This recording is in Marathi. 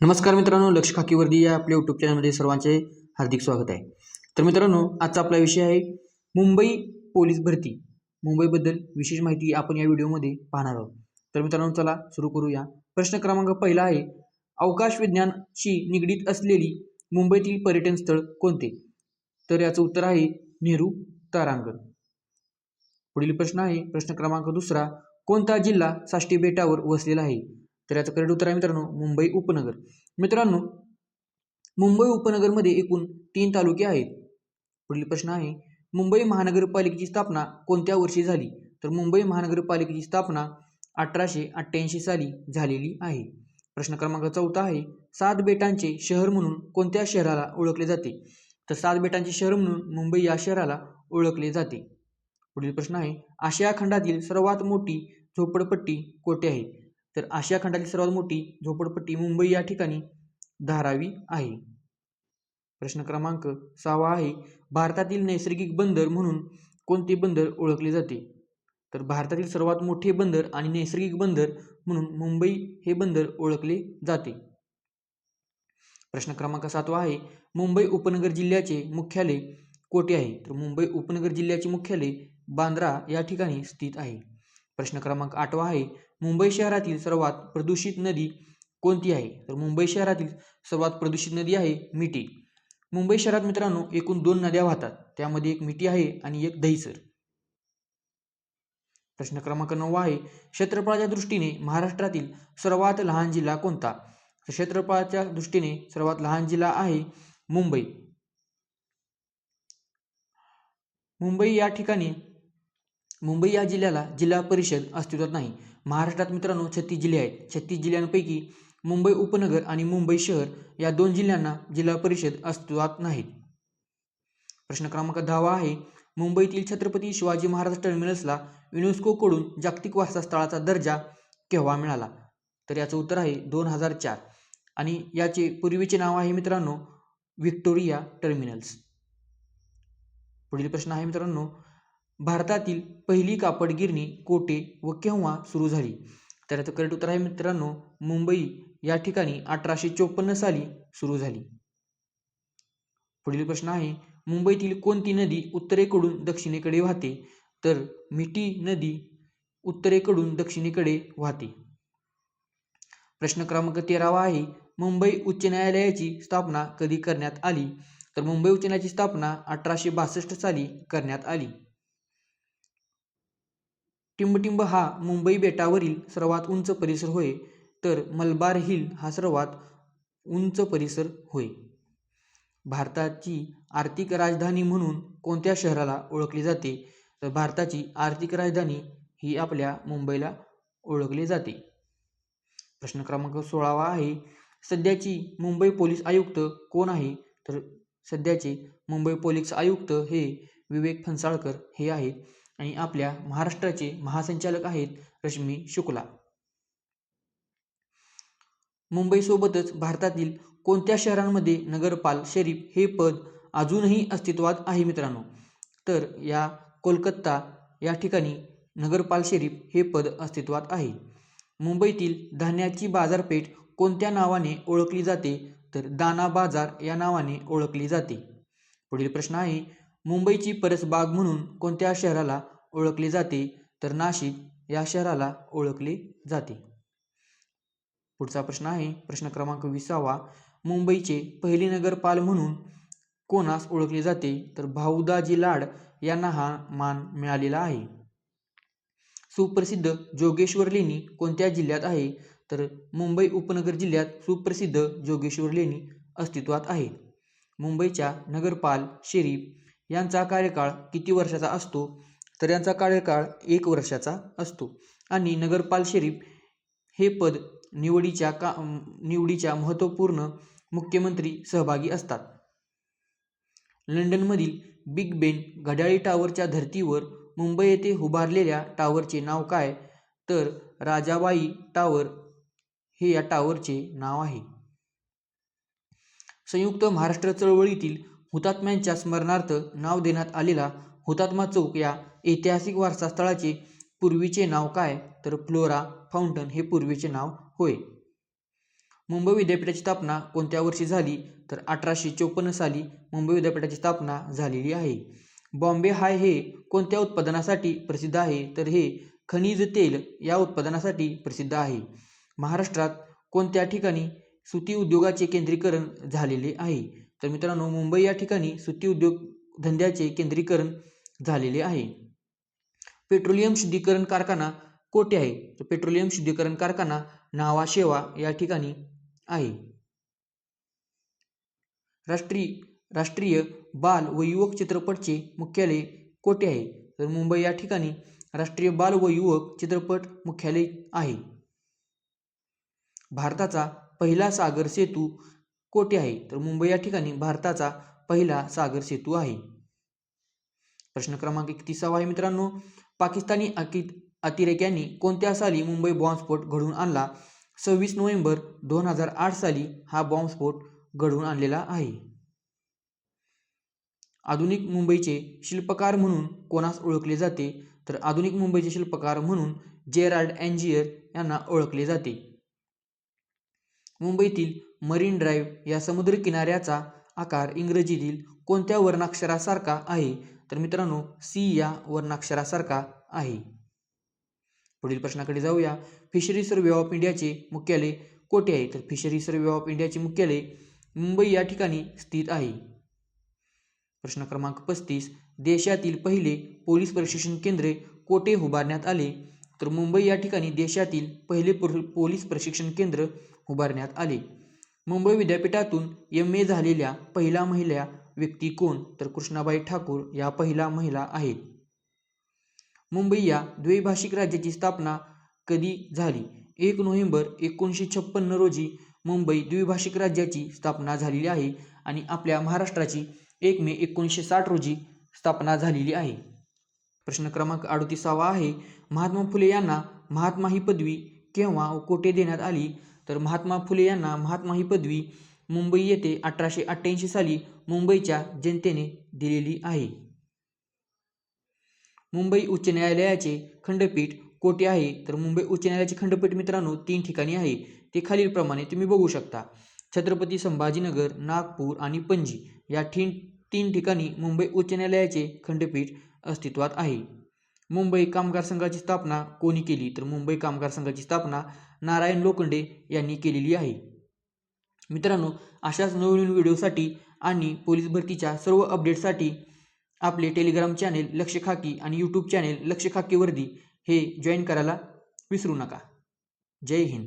नमस्कार मित्रांनो लक्ष खाकीवर्दी या आपल्या यूट्यूब चॅनलमध्ये सर्वांचे हार्दिक स्वागत आहे. तर मित्रांनो आजचा आपला विषय आहे मुंबई पोलीस भरती. मुंबईबद्दल विशेष माहिती आपण या व्हिडिओमध्ये पाहणार आहोत. तर मित्रांनो चला सुरू करूया. प्रश्न क्रमांक पहिला आहे अवकाश विज्ञानशी निगडीत असलेली मुंबईतील पर्यटन स्थळ कोणते? तर याचं उत्तर आहे नेहरू तारांगण. पुढील प्रश्न आहे प्रश्न क्रमांक दुसरा कोणता जिल्हा साष्टी बेटावर वसलेला आहे? तर याचं करेक्ट उत्तर आहे मित्रांनो मुंबई उपनगर. मित्रांनो मुंबई उपनगरमध्ये एकूण तीन तालुके आहेत. पुढील प्रश्न आहे मुंबई महानगरपालिकेची स्थापना कोणत्या वर्षी झाली? तर मुंबई महानगरपालिकेची स्थापना अठराशे अठ्ठ्याऐंशी साली झालेली आहे. प्रश्न क्रमांक चौथा आहे सात बेटांचे शहर म्हणून कोणत्या शहराला ओळखले जाते? तर सात बेटांचे शहर म्हणून मुंबई या शहराला ओळखले जाते. पुढील प्रश्न आहे आशिया खंडातील सर्वात मोठी झोपडपट्टी कोठे आहे? तर आशिया खंडातील सर्वात मोठी झोपडपट्टी मुंबई या ठिकाणी धारावी आहे. प्रश्न क्रमांक सहावा आहे भारतातील नैसर्गिक बंदर म्हणून कोणते बंदर ओळखले जाते? तर भारतातील सर्वात मोठे बंदर आणि नैसर्गिक बंदर म्हणून मुंबई हे बंदर ओळखले जाते. प्रश्न क्रमांक सातवा आहे मुंबई उपनगर जिल्ह्याचे मुख्यालय कोठे आहे? तर मुंबई उपनगर जिल्ह्याचे मुख्यालय बांद्रा या ठिकाणी स्थित आहे. प्रश्न क्रमांक आठवा आहे मुंबई शहरातील सर्वात प्रदूषित नदी कोणती आहे? तर मुंबई शहरातील सर्वात प्रदूषित नदी आहे मिठी. मुंबई शहरात मित्रांनो एकूण दोन नद्या वाहतात. त्यामध्ये एक मिठी आहे आणि एक दहिसर. प्रश्न क्रमांक नऊ आहे क्षेत्रफळाच्या दृष्टीने महाराष्ट्रातील सर्वात लहान जिल्हा कोणता? तर क्षेत्रफळाच्या दृष्टीने सर्वात लहान जिल्हा आहे मुंबई. मुंबई या ठिकाणी मुंबई या जिल्ह्याला जिल्हा परिषद अस्तित्वात नाही. महाराष्ट्रात मित्रांनो छत्तीस जिल्हे आहेत. छत्तीस जिल्ह्यांपैकी मुंबई उपनगर आणि मुंबई शहर या दोन जिल्ह्यांना जिल्हा परिषद अस्तित्वात नाहीत. प्रश्न क्रमांक दहावा आहे. मुंबईतील छत्रपती शिवाजी महाराज टर्मिनसला युनेस्कोकडून जागतिक वारसा स्थळाचा दर्जा केव्हा मिळाला? तर याचं उत्तर आहे दोन हजार चार. आणि याचे पूर्वीचे नाव आहे मित्रांनो व्हिक्टोरिया टर्मिनल्स. पुढील प्रश्न आहे मित्रांनो भारतातील पहिली कापड गिरणी कोठे व केव्हा सुरू झाली? तर याचं करेक्ट उत्तर आहे मित्रांनो मुंबई. या ठिकाणी अठराशे चोपन्न साली सुरू झाली. पुढील प्रश्न आहे मुंबईतील कोणती नदी उत्तरेकडून दक्षिणेकडे वाहते? तर मिठी नदी उत्तरेकडून दक्षिणेकडे वाहते. प्रश्न क्रमांक तेरावा आहे मुंबई उच्च न्यायालयाची स्थापना कधी करण्यात आली? तर मुंबई उच्च न्यायालयाची स्थापना अठराशे बासष्ट साली करण्यात आली. टिंबटिंब हा मुंबई बेटावरील सर्वात उंच परिसर होय तर मलबार हिल हा सर्वात उंच परिसर होय. भारताची आर्थिक राजधानी म्हणून कोणत्या शहराला ओळखले जाते? तर भारताची आर्थिक राजधानी ही आपल्या मुंबईला ओळखले जाते. प्रश्न क्रमांक सोळावा आहे सध्याची मुंबई पोलीस आयुक्त कोण आहे? तर सध्याचे मुंबई पोलीस आयुक्त हे विवेक फणसाळकर हे आहेत. आणि आपल्या महाराष्ट्राचे महासंचालक आहेत रश्मी शुक्ला. मुंबईसोबतच भारतातील कोणत्या शहरांमध्ये नगरपाल शरीफ हे पद अजूनही अस्तित्वात आहे मित्रांनो? तर या कोलकाता या ठिकाणी नगरपाल शरीफ हे पद अस्तित्वात आहे. मुंबईतील धान्याची बाजारपेठ कोणत्या नावाने ओळखली जाते? तर दाना बाजार या नावाने ओळखली जाते. पुढील प्रश्न आहे मुंबईची परसबाग म्हणून कोणत्या शहराला ओळखले जाते? तर नाशिक या शहराला ओळखले जाते. पुढचा प्रश्न आहे. प्रश्न क्रमांक विसावा. मुंबईचे पहिले नगरपाल म्हणून कोणास ओळखले जाते? तर भाऊदाजी लाड यांना हा मान मिळालेला आहे. सुप्रसिद्ध जोगेश्वर लेणी कोणत्या जिल्ह्यात आहे? तर मुंबई उपनगर जिल्ह्यात सुप्रसिद्ध जोगेश्वर लेणी अस्तित्वात आहे. मुंबईच्या नगरपाल शरीफ यांचा कार्यकाळ किती वर्षाचा असतो? तर यांचा कार्यकाळ एक वर्षाचा असतो. आणि नगरपाल शरीफ हे पद निवडीच्या का निवडीच्या महत्त्वपूर्ण मुख्यमंत्री सहभागी असतात. लंडनमधील बिग बेन घड्याळी टावरच्या धर्तीवर मुंबई येथे उभारलेल्या टावरचे नाव काय? तर राजाबाई टावर हे या टावरचे नाव आहे. संयुक्त महाराष्ट्र चळवळीतील हुतात्म्यांच्या स्मरणार्थ नाव देण्यात आलेला हुतात्मा चौक या ऐतिहासिक वारसा स्थळाचे पूर्वीचे नाव काय? तर फ्लोरा फाउंटन हे पूर्वीचे नाव होय. मुंबई विद्यापीठाची स्थापना कोणत्या वर्षी झाली? तर अठराशे चोपन्न साली मुंबई विद्यापीठाची स्थापना झालेली आहे. बॉम्बे हाय हे कोणत्या उत्पादनासाठी प्रसिद्ध आहे? तर हे खनिज तेल या उत्पादनासाठी प्रसिद्ध आहे. महाराष्ट्रात कोणत्या ठिकाणी सुती उद्योगाचे केंद्रीकरण झालेले आहे? तर मित्रांनो मुंबई या ठिकाणी सुती उद्योग धंद्याचे केंद्रीकरण झालेले आहे. पेट्रोलियम शुद्धीकरण कारखाना कोठे आहे? तर पेट्रोलियम शुद्धीकरण कारखाना नावाशेवा या ठिकाणी आहे. राष्ट्रीय राष्ट्रीय बाल व युवक चित्रपटचे मुख्यालय कोठे आहे? तर मुंबई या ठिकाणी राष्ट्रीय बाल व युवक चित्रपट मुख्यालय आहे. भारताचा पहिला सागर सेतू कोठे आहे. तर मुंबई या ठिकाणी भारताचा पहिला सागर सेतू आहे. प्रश्न क्रमांक एकतीसावा आहे मित्रांनो. पाकिस्तानी अतिरेक्यांनी कोणत्या साली मुंबई बॉम्बस्फोट घडवून आणला? सव्वीस नोव्हेंबर दोन हजार आठ साली हा बॉम्बस्फोट घडवून आणलेला आहे. आधुनिक मुंबईचे शिल्पकार म्हणून कोणास ओळखले जाते? तर आधुनिक मुंबईचे शिल्पकार म्हणून जेराल्ड अँजियर यांना ओळखले जाते. मुंबईतील मरीन ड्राईव्ह या समुद्र किनाऱ्याचा आकार इंग्रजीतील कोणत्या वर्णाक्षरासारखा आहे? तर मित्रांनो सी या वर्णाक्षरासारखा आहे. पुढील प्रश्नाकडे जाऊया. फिशरी सर्वे ऑफ इंडियाचे मुख्यालय कोठे आहे? तर फिशरी सर्वे ऑफ इंडियाचे मुख्यालय मुंबई या ठिकाणी स्थित आहे. प्रश्न क्रमांक पस्तीस. देशातील पहिले पोलीस प्रशिक्षण केंद्रे कोठे उभारण्यात आले? तर मुंबई या ठिकाणी देशातील पहिले पोलीस प्रशिक्षण केंद्र उभारण्यात आले. मुंबई विद्यापीठातून एम ए झालेल्या पहिल्या महिला व्यक्ती कोण? तर कृष्णाबाई ठाकूर या पहिल्या महिला आहेत. मुंबई या द्वैभाषिक राज्याची स्थापना कधी झाली? एक नोव्हेंबर एकोणीसशे छप्पन्न रोजी मुंबई द्विभाषिक राज्याची स्थापना झालेली आहे आणि आपल्या महाराष्ट्राची एक मे एकोणीसशे साठ रोजी स्थापना झालेली आहे. प्रश्न क्रमांक अडतीसावा आहे. महात्मा फुले यांना महात्मा ही पदवी केव्हा व कोठे देण्यात आली? तर महात्मा फुले यांना महात्मा ही पदवी मुंबई येथे अठराशे अठ्ठ्याऐंशी साली मुंबईच्या जनतेने दिलेली आहे. मुंबई उच्च न्यायालयाचे खंडपीठ कोठे आहे? तर मुंबई उच्च न्यायालयाचे खंडपीठ मित्रांनो तीन ठिकाणी आहे. ते खालीलप्रमाणे तुम्ही बघू शकता. छत्रपती संभाजीनगर नागपूर आणि पणजी या ठीन तीन ठिकाणी मुंबई उच्च न्यायालयाचे खंडपीठ अस्तित्वात आहे. मुंबई कामगार संघाची स्थापना कोणी केली? तर मुंबई कामगार संघाची स्थापना नारायण लोखंडे यांनी केलेली आहे. मित्रांनो अशाच नवनवीन व्हिडिओसाठी आणि पोलीस भरतीच्या सर्व अपडेटसाठी आपले टेलिग्राम चॅनेल लक्ष खाकी आणि यूट्यूब चॅनेल लक्ष वर्दी हे जॉईन करायला विसरू नका. जय हिंद.